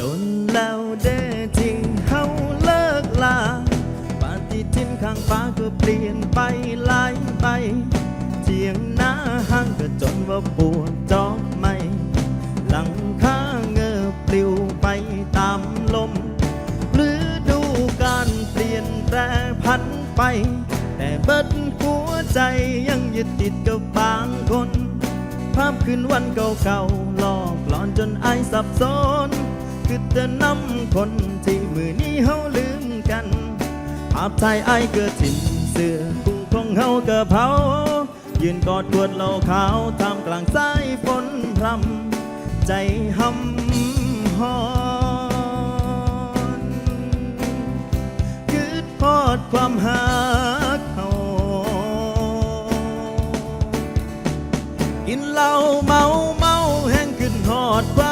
ดนแล้วเด้อที่เฮาเลิกลาปฏิทินข้างฟ้าก็เปลี่ยนไปหลายไปเทียงหน้าห้างก็จนว่าปวดจอกไม่ หลังคาเงอปลิวไปตามลมหรือดูการเปลี่ยนแปรพันไป แต่เบิดหัวใจยังยึดติดกับบางคนภาพคืนวันเก่าๆหลอกหลอนจนไอสับสน คือจะนำคนที่มือนี้เฮาลืมกันภาพถ่ายไอายเกิดถิ่นเสื้อคู่ของเฮาเกิดเผา ยืนกอดขวดเหล้าขาวท่ามกลางสายฝนพรำใจหำหอนคือทอดความหักเขากินเหล้าเมาเมาแห้งขึ้นหอดความ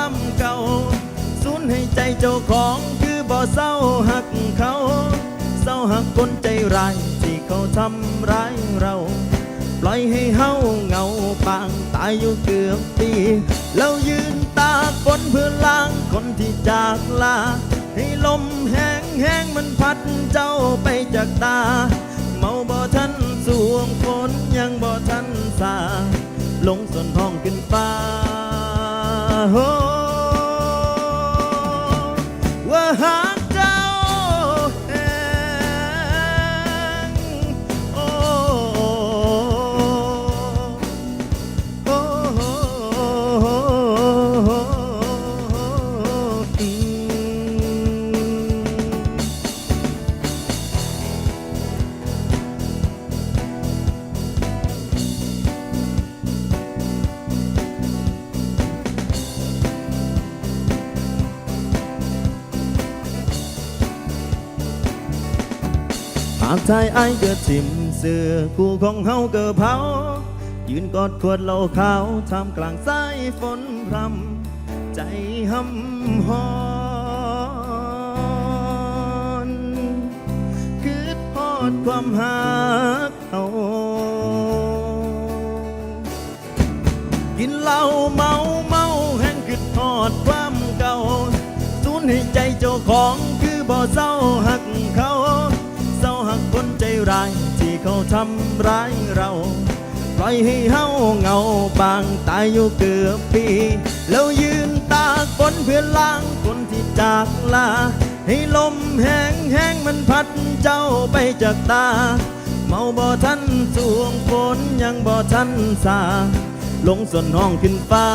ให้ใจเจ้าของคือบ่เศร้าหักเขา เศร้าหักคนใจร้ายที่เขาทำร้ายเรา ปล่อยให้เฮาเหงาปางตายอยู่เกือบปีแล้วยืนตากฝนเพื่อล้างคนที่จากลา ให้ลมแห้งแห้งมันพัดเจ้าไปจากตา เมาบ่ทันสวงฝนยังบ่ทันสาลงส่วนห้องขึ้นฟ้าโากชายไอ้เกิดทิมเสือคู่ของเฮาเกิดเผา ยืนกอดขวดเหล้าขาวท่ามกลางสายฝนพรำใจหำหอนคือทอดความหักเขากินเหล้าเมาเมาแห้งคือทอดความเก่าสูญให้ใจเจ้าของคือบ่เศร้า ทำร้ายเรา ปล่อยให้เฮาเงาบางตายอยู่เกือบปี แล้วยืนตากฝนเพื่อล้างคนที่จากลา ให้ลมแห้งแห้งมันพัดเจ้าไปจากตา เมาบ่ทันสวงฝนยังบ่ทันสาลงส่วนห้องขึ้นฟ้า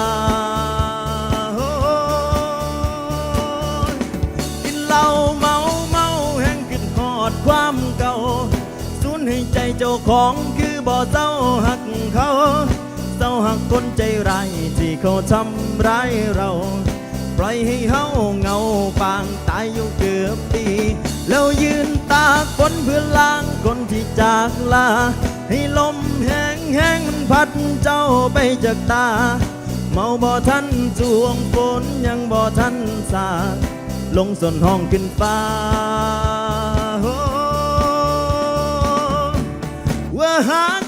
ใจเจ้าของคือบ่เศร้าหักเขาเศร้าหักคนใจร้ายที่เขาทำร้ายเรา ปล่อยให้เฮาเงาปางตายอยู่เกือบปี แล้วยืนตากฝนเพื่อล้างคนที่จากลา ให้ลมแห้งแห้งมันพัดเจ้าไปจากตา เมาบ่ทันสวงฝนยังบ่ทันสาลงส่วนห้องขึ้นฟ้า ว่